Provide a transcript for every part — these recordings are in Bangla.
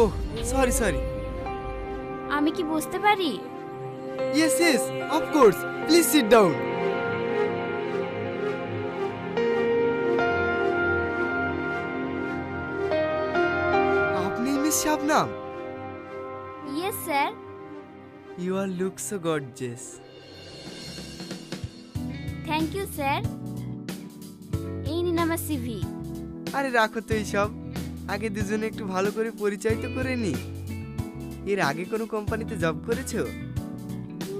ওহ সরি সরি আমি কি বসতে পারি yes yes of course please sit down you are look so gorgeous thank you sir এই নিন আমার সিভি আরে রাখো তো এইসব। আগে দুজনে একটু ভালো করে পরিচয় তো করে নি। এর আগে কোনো কোম্পানিতে জব করেছ?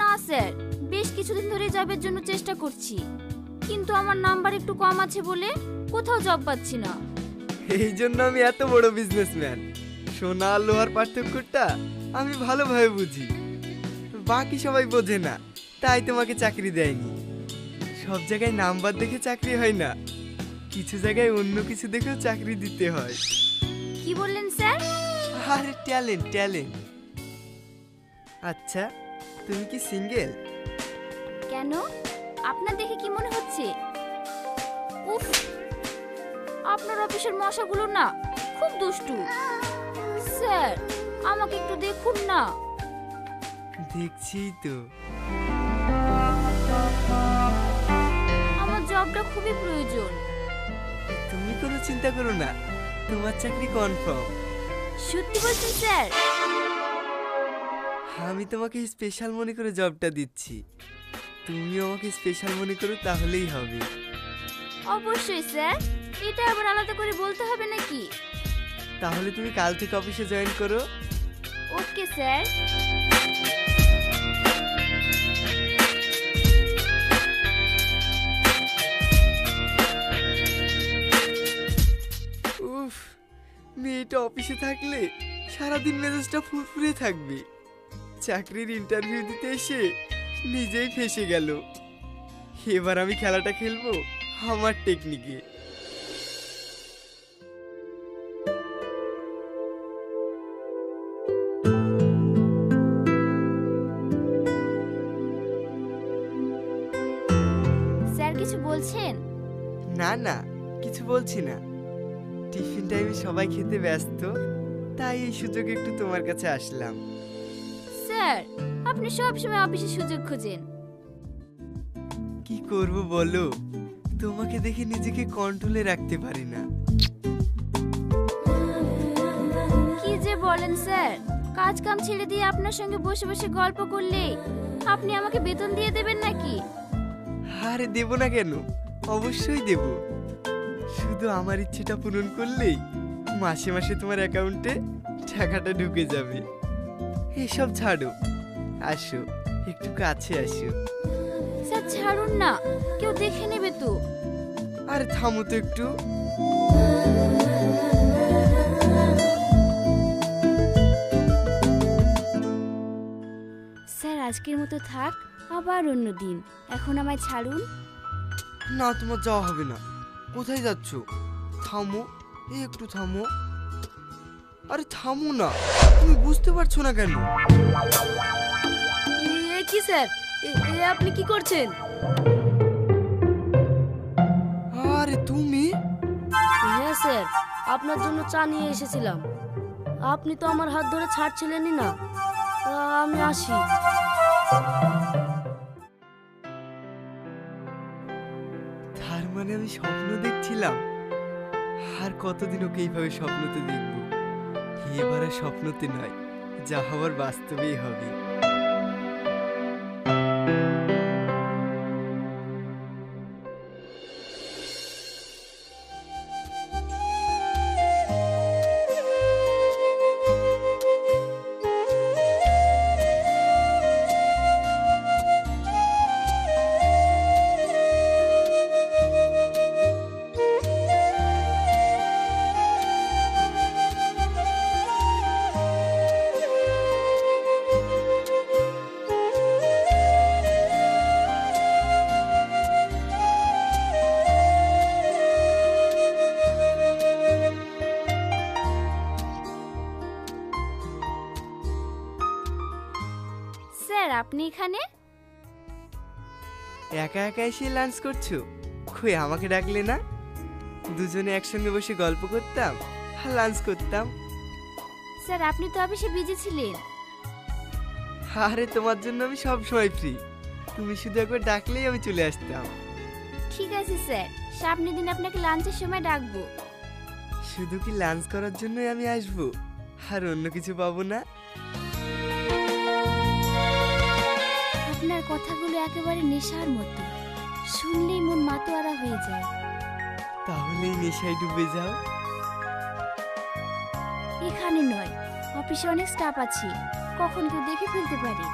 না স্যার বেশ কিছুদিন ধরে জবের জন্য চেষ্টা করছি। কিন্তু আমার নাম্বার একটু কম আছে বলে কোথাও জব পাচ্ছি না। এই জন্য আমি এত বড় বিজনেসম্যান সোনা আর লোহার পার্থক্যটা আমি ভালোভাবে বুঝি। বাকি সবাই বোঝে না। তাই তোমাকে চাকরি দেয়নি। সব জায়গায় নাম্বার দেখে চাকরি হয় না। কিছু জায়গায় অন্য কিছু দেখেও চাকরি দিতে হয়। কি বললেন স্যার? আরে ট্যালেন্ট ট্যালেন্ট। আচ্ছা তুমি কি সিঙ্গেল? কেন? আপনার দেখে কি মনে হচ্ছে? উফ আপনার অফিসের মশাগুলো না খুব দুষ্টু। স্যার আমাকে একটু দেখুন না। দেখছি তো। আমার জবটা খুবই প্রয়োজন। তুমি কোনো চিন্তা করো না তোমার চাকরি কনফার্ম সত্যি বলছেন স্যার? আমি তোমাকে স্পেশাল মনে করে জবটা দিচ্ছি। তুমিও আমাকে স্পেশাল মনে করো তাহলেই হবে। অবশ্যই স্যার এটা আবার আলাদা করে বলতে হবে নাকি? তাহলে তুমি কাল থেকে অফিসে জয়েন করো। Okay sir. মেয়েটা অফিসে থাকলে সারাদিন মেজাজটা ফুরফুরে থাকবে। চাকরির ইন্টারভিউ দিতে এসে নিজেই ফেসে গেল। এবার আমি খেলাটা খেলব আমার টেকনিকে স্যার কিছু বলছেন? না না কিছু বলছি না। সবাই খেতে ব্যস্ত তাই এই সুযোগে একটু তোমার কাছে আসলাম। স্যার আপনি সব সময় অফিসে সুযোগ খোঁজেন। কি করব বলো? তোমাকে দেখে নিজেকে কন্ট্রোলে রাখতে পারি না। কি যে বলেন স্যার কাজ কাম ছেড়ে দিয়ে আপনার সঙ্গে বসে বসে গল্প করলে আপনি আমাকে বেতন দিয়ে দেবেন নাকি? আরে দেব না কেন? অবশ্যই দেব। শুধু আমার ইচ্ছেটা পূরণ করলেই মাসে মাসে তোমার অ্যাকাউন্টে টাকাটা ঢুকে যাবে। এসব ছাড়ো। আসো একটু কাছে আসো। স্যার ছাড়ুন না। কেউ দেখে নেবে তো। আরে থামো তো একটু। স্যার আজকের মতো থাক। আবার অন্য দিন। এখন আমায় ছাড়ুন। না তোমার যাওয়া হবে না। কোথায় যাচ্ছ? থামো। একটু থামো। আরে থামো না তুমি বুঝতে পারছ না কেন? এ কি স্যার? আপনি কি করছেন? আরে তুমি? হ্যাঁ স্যার আপনার জন্য চা নিয়ে এসেছিলাম। আপনি তো আমার হাত ধরে ছাড়ছিলেনই না। আমি আসি। তার মানে আমি স্বপ্ন দেখছিলাম? আর কতদিন ওকে এইভাবে স্বপ্নতে দেখব? এবারে স্বপ্নতে নয় যা হওয়ার বাস্তবেই হবে। আপনি এখানে? একা একা এসে লাঞ্চ করছ? কই আমাকে ডাকলে না? দুজনে একসঙ্গে বসে গল্প করতাম আর লাঞ্চ করতাম। স্যার আপনি তো অফিসে বিজি ছিলেন। আরে তোমার জন্য আমি সব সময় ফ্রি তুমি শুধু একবার ডাকলেই আমি চলে আসতাম। ঠিক আছে স্যার। সামনের দিন আপনাকে লাঞ্চের সময় ডাকবো। শুধু কি লাঞ্চ করার জন্যই আমি আসব? আর অন্য কিছু পাবো না? কথাগুলো একেবারে নেশার মতো। শুনলেই মন মাতোয়ারা হয়ে যায়। তাহলে নেশায় ডুবে যাও। এখানে নয় অফিসে অনেক স্টাফ আছে। কখন কেউ দেখে ফেলতে পারে।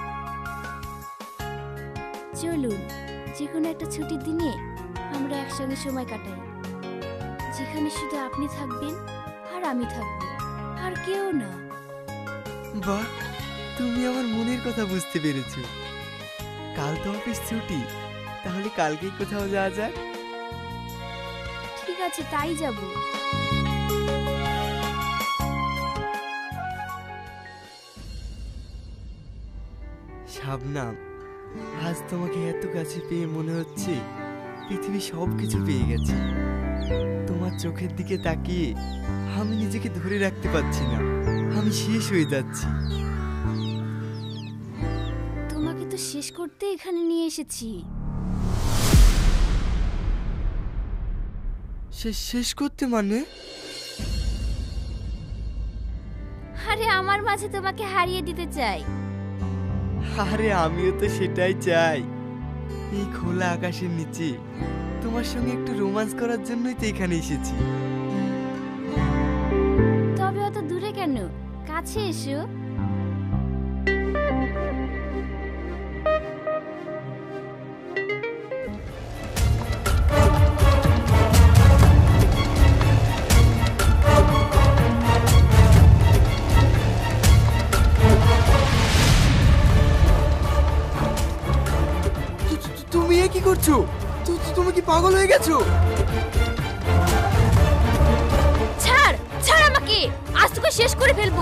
চলুন যে কোনো একটা ছুটির দিনে আমরা একসঙ্গে সময় কাটাই। যেখানে শুধু আপনি থাকবেন আর আমি থাকব আর কেউ না। বাহ তুমি আমার মনের কথা বুঝতে পেরেছ। কাল তো অফিস ছুটি। তাহলে কালকেই কোথাও যাওয়া যাক। ঠিক আছে তাই যাব। শাবনাম আজ তোমাকে এত কাছে পেয়ে মনে হচ্ছে পৃথিবী সব কিছু পেয়ে গেছে। তোমার চোখের দিকে তাকিয়ে আমি নিজেকে ধরে রাখতে পারছি না। আমি শেষ হয়ে যাচ্ছি। এখানে নিয়ে এসেছি। শেষ শেষ করতে মানে? আরে আমার মাঝে তোমাকে হারিয়ে দিতে চাই। আরে আমিও তো সেটাই চাই। এই খোলা আকাশের নিচে। তোমার সঙ্গে একটু রোমান্স করার জন্যই তো এখানে এসেছি। তবে অত দূরে কেন? কাছে এসো। এ কি করছ? তুমি কি পাগল হয়ে গেছো? ছাড় ছাড় আমাকে! আজ তোকে শেষ করে ফেলব।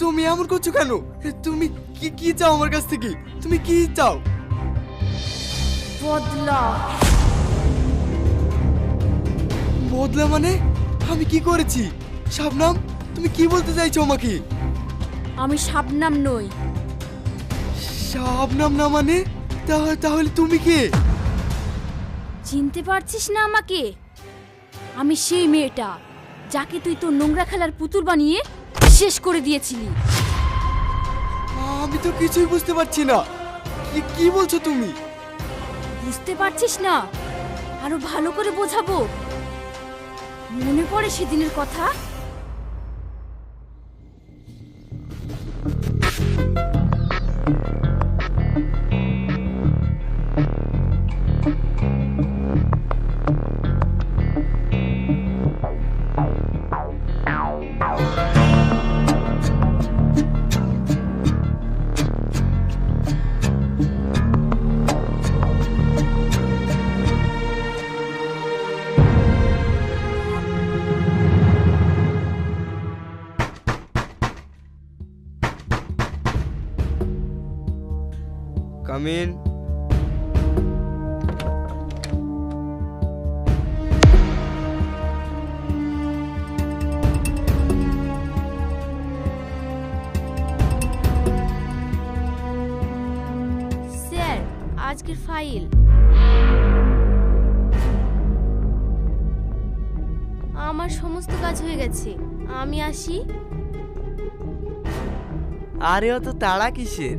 তুমি এমন করছ কেন? তুমি কি কি চাও আমার কাছ থেকে? তুমি কি চাও? বদলা। বদলা মানে আমি কি করেছি? শাবনাম তুমি কি বলতে চাইছো আমাকে? আমি শাবনাম নই। শাবনাম না মানে? তাহ- তাহলে তুমি কে? চিনতে পারছিস না আমাকে? আমি সেই মেয়েটা যাকে তুই তোর নোংরা খেলার পুতুল বানিয়ে শেষ করে দিয়েছিলি। আমি তো কিছুই বুঝতে পারছি না। কি বলছো তুমি? বুঝতে পারছিস না? আরও ভালো করে বোঝাবো। মনে পড়ে সেদিনের কথা? আজকের ফাইল। আমার সমস্ত কাজ হয়ে গেছে। আমি আসি। আরে অত তাড়া কিসের?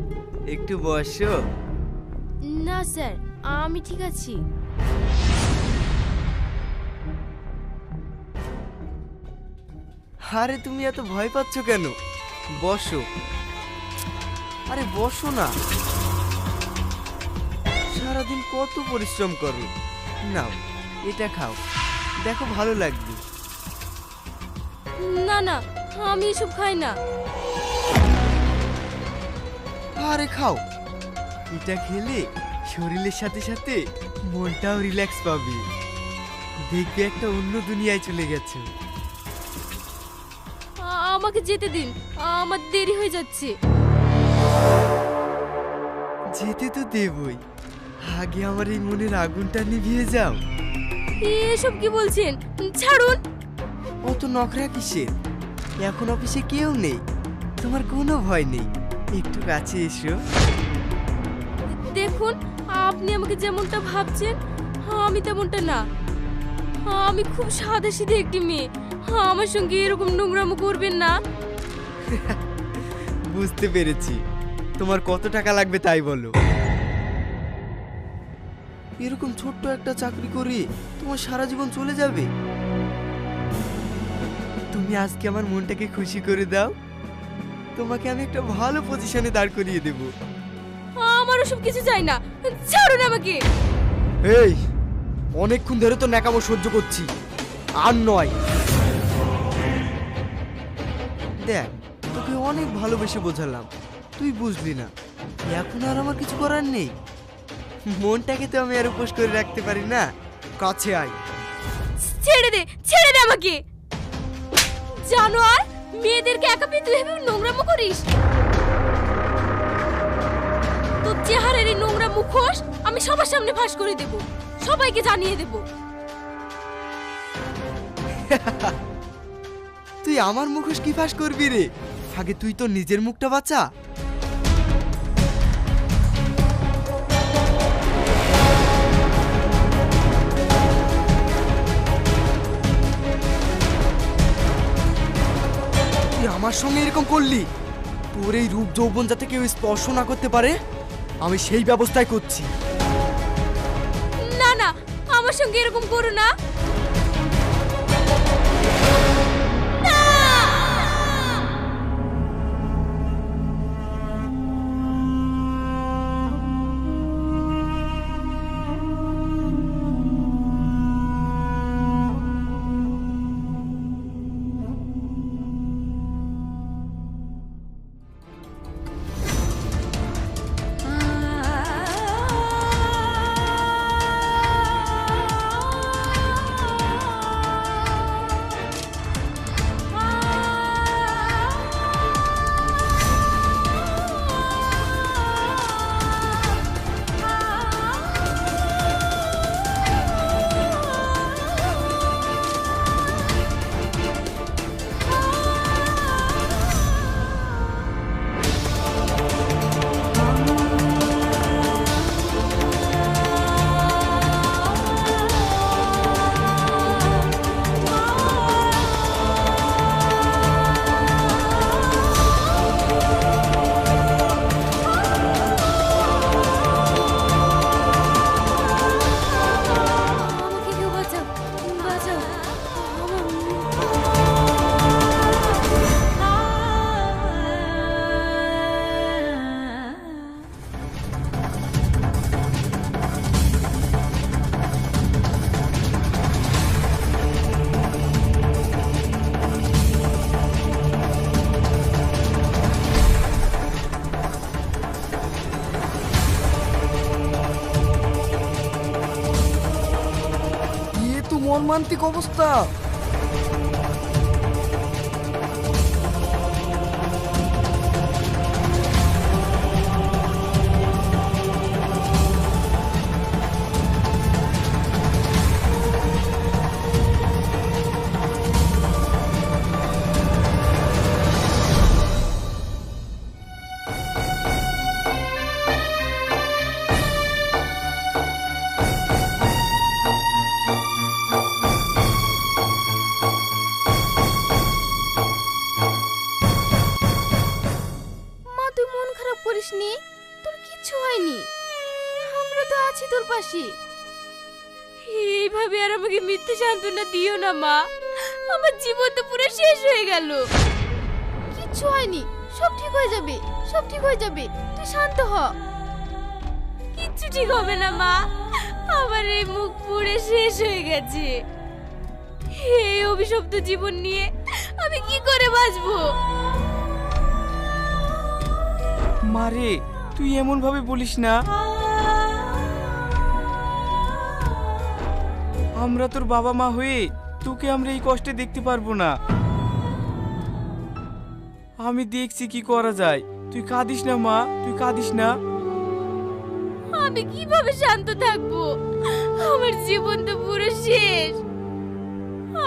একটু বসো। না স্যার আমি ঠিক আছি। আরে তুমি এত ভয় পাচ্ছ কেন? বসো। আরে বসো না। সারাদিন কত পরিশ্রম করো নাও এটা খাও। দেখো ভালো লাগবে। না না আমি এসব খাই না। আরে খাও। এটা খেলে শরীরের সাথে সাথে মনটাও রিল্যাক্স পাবে। দেখবে একটা অন্য দুনিয়ায় চলে গেছে। আমাকে যেতে দিন। আমার দেরি হয়ে যাচ্ছে। যেতে তো দেবই। আগে আমার এই মনের আগুনটা নিভিয়ে যাও। এসব কি বলছেন? ছাড়ুন। অত নখরা কিসের? এখন অফিসে কেউ নেই। তোমার কোনো ভয় নেই। একটু কাছে এসো। দেখুন আপনি আমাকে যেমনটা ভাবছেন আমি তেমনটা না। আমি খুব সাদা সিধে একটি মেয়ে। আমার সঙ্গে এরকম নোংরামো করবেন না। বুঝতে পেরেছি। তোমার কত টাকা লাগবে তাই বলো। এরকম ছোট্ট একটা চাকরি করে তোমার সারা জীবন চলে যাবে। তুমি আজকে আমার মনটাকে খুশি করে দাও। তোমাকে আমি একটা ভালো পজিশনে দাঁড় করিয়ে দেব। আমার ওসব কিছু চাই না। ছাড়ুন আমাকে। এই অনেকক্ষণ ধরে তো ন্যাকামো সহ্য করছি। আর নয়। দেখ তোকে অনেক ভালোবেসে বোঝালাম। তুই বুঝলি না। এখন আর আমার কিছু করার নেই। মনটাকে তো আমি আর উপোস করে রাখতে পারি না। কাছে আয়। ছেড়ে দে ছেড়ে দে আমাকে। জানো আর মেয়েদেরকে একা পেয়ে তুই এভাবে নোংরামো করিস তোর চেহারার এই নোংরা মুখোশ আমি সবার সামনে ফাঁস করে দেব। সবাইকে জানিয়ে দেব। তুই আমার মুখোশ কি ফাঁস করবি রে? আগে তুই তো নিজের মুখটা বাঁচা। আমার সঙ্গে এরকম করলি তোর এই রূপ যৌবন যাতে কেউ স্পর্শ না করতে পারে, আমি সেই ব্যবস্থাই করছি না না, আমার সঙ্গে এরকম করো না! মর্মান্তিক অবস্থা। মিথ্যে দিও না মা। আমার জীবন তো পুরো শেষ হয়ে গেল। কিচ্ছু হয়নি। সব ঠিক হয়ে যাবে। সব ঠিক হয়ে যাবে। তুই শান্ত হ। কিচ্ছু ঠিক হবে না মা। আমার এই মুখ পুড়ে শেষ হয়ে গেছে। এই অভিশপ্ত জীবন নিয়ে আমি কি করে বাঁচবো? মারে তুই এমন ভাবে বলিস না। আমরা তোর বাবা মা হয়ে তোকে আমরা এই কষ্টে দেখতে পারব না। আমি দেখছি কি করা যায়। তুই কাঁদিস না, মা, তুই কাঁদিস না। আমি কীভাবে শান্ত থাকব? আমার জীবন তো পুরো শেষ।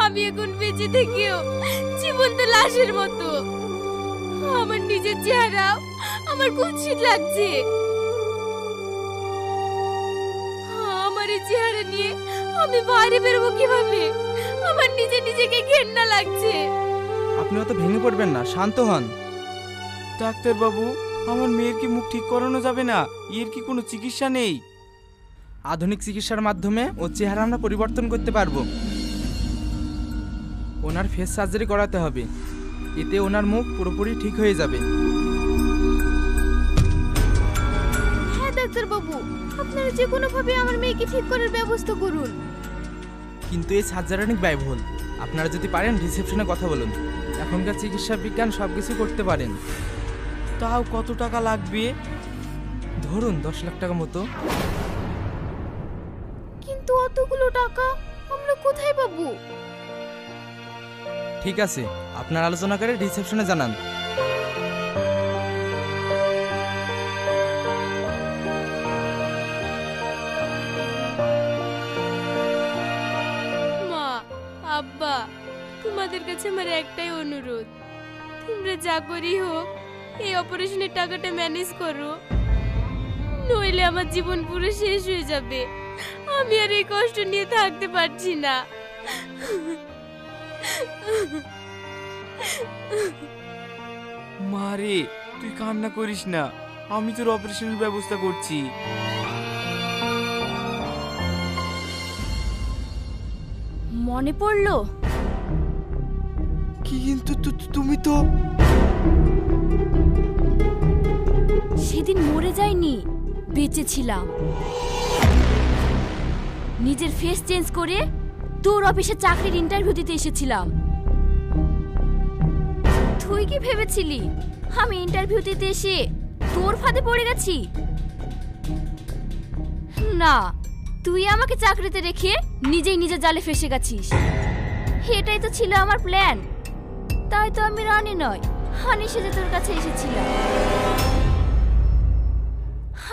আমি এখন বেঁচে থেকেও জীবন্ত লাশের মতো। আমার নিজের চেহারাও আমার কুৎসিত লাগছে। আমার এই চেহারা নিয়ে আমি বাইরে বেরোবো কীভাবে? আমার নিজে নিজেকে ঘেন্না লাগছে। আপনি অত ভেঙে পড়বেন না, শান্ত হন। ডাক্তার বাবু আমার মেয়ের কি মুখ ঠিক করানো যাবে না? এর কি কোনো চিকিৎসা নেই? আধুনিক চিকিৎসার মাধ্যমে ওর চেহারা আমরা পরিবর্তন করতে পারব। ওনার ফেস সার্জারি করাতে হবে। এতে ওনার মুখ পুরোপুরি ঠিক হয়ে যাবে। আপনারা যে কোনো ভাবে আমার মেয়েকে ঠিক করার ব্যবস্থা করুন। কিন্তু এই সার্জারি অনেক ব্যয়বহুল আপনারা যদি পারেন রিসেপশনে কথা বলুন। এখনকার চিকিৎসা বিজ্ঞান সব কিছু করতে পারেন। তাও কত টাকা লাগবে? ধরুন দশ লাখ টাকা মতো। কিন্তু অতগুলো টাকা আমরা কোথায় পাবো? ঠিক আছে আপনার আলোচনা করে রিসেপশনে জানান। তোমাদের কাছে আমার একটাই অনুরোধ তোমরা যা করি হোক এই অপারেশনের টাকাটা ম্যানেজ করো। নইলে আমার জীবন পুরো শেষ হয়ে যাবে। আমি আর এই কষ্ট নিয়ে থাকতে পারছি না। মারে তুই কান্না করিস না। আমি তোর অপারেশনের ব্যবস্থা করছি। মনে পড়ল? কিন্তু তুমি তো সেদিন মরে যায়নি বেঁচে ছিলাম। নিজের ফেস চেঞ্জ করে তোর অফিসে চাকরির ইন্টারভিউ দিতে এসেছিলাম। তুই কি ভেবেছিলি? আমি ইন্টারভিউ দিতে এসে তোর ফাঁদে পড়ে গেছি? না, তুই আমাকে চাকরিতে রেখে নিজেই নিজের জালে ফেসে গেছিস। এটাই তো ছিল আমার প্ল্যান তাই তো আমি রানী নয় হানি সেজে তোর কাছে এসেছিলাম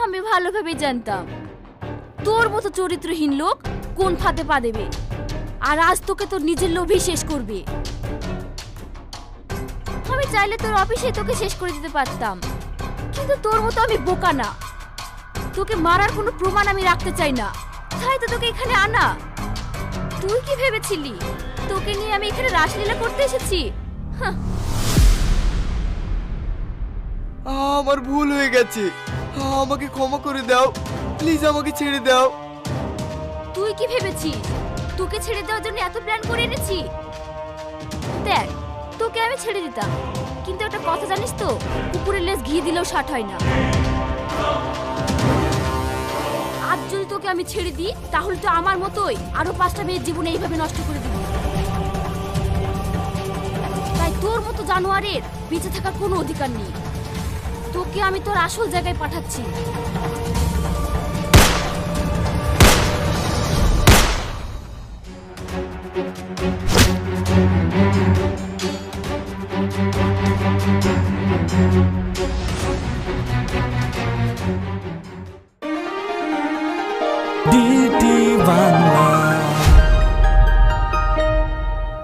আমি ভালোভাবে জানতাম। তোর মতো চরিত্রহীন লোক কোন ফাঁদে পা দেবে? আর আজ তোকে তোর নিজের লোভই শেষ করবে। আমি চাইলে তোর অফিসে তোকে শেষ করে দিতে পারতাম। কিন্তু তোর মতো আমি বোকা না। তোকে মারার কোনো প্রমাণ আমি রাখতে চাই না। তাই তো তোকে এখানে আনা। তুই কি ভেবেছিলি? তোকে নিয়ে আমি এখানে রাসলীলা করতে এসেছি? আমার ভুল হয়ে গেছে। আমাকে ক্ষমা করে দাও। প্লিজ আমাকে ছেড়ে দাও। তুই কি ভেবেছিস? তোকে ছেড়ে দেওয়ার জন্য এত প্ল্যান করে এনেছি? দেখ, তোকে আমি ছেড়ে দিতাম। কিন্তু একটা কথা জানিস তো কুকুরের লেজ ঘি দিলেও ষাট হয় না। আজ যদি তোকে আমি ছেড়ে দিই, তাহলে তো আমার মতোই আরও পাঁচটা মেয়ের জীবন এইভাবে নষ্ট করে দিবি। তোর মতো জানোয়ারের বেঁচে থাকার কোনো অধিকার নেই। তোকে আমি তোর আসল জায়গায় পাঠাচ্ছি।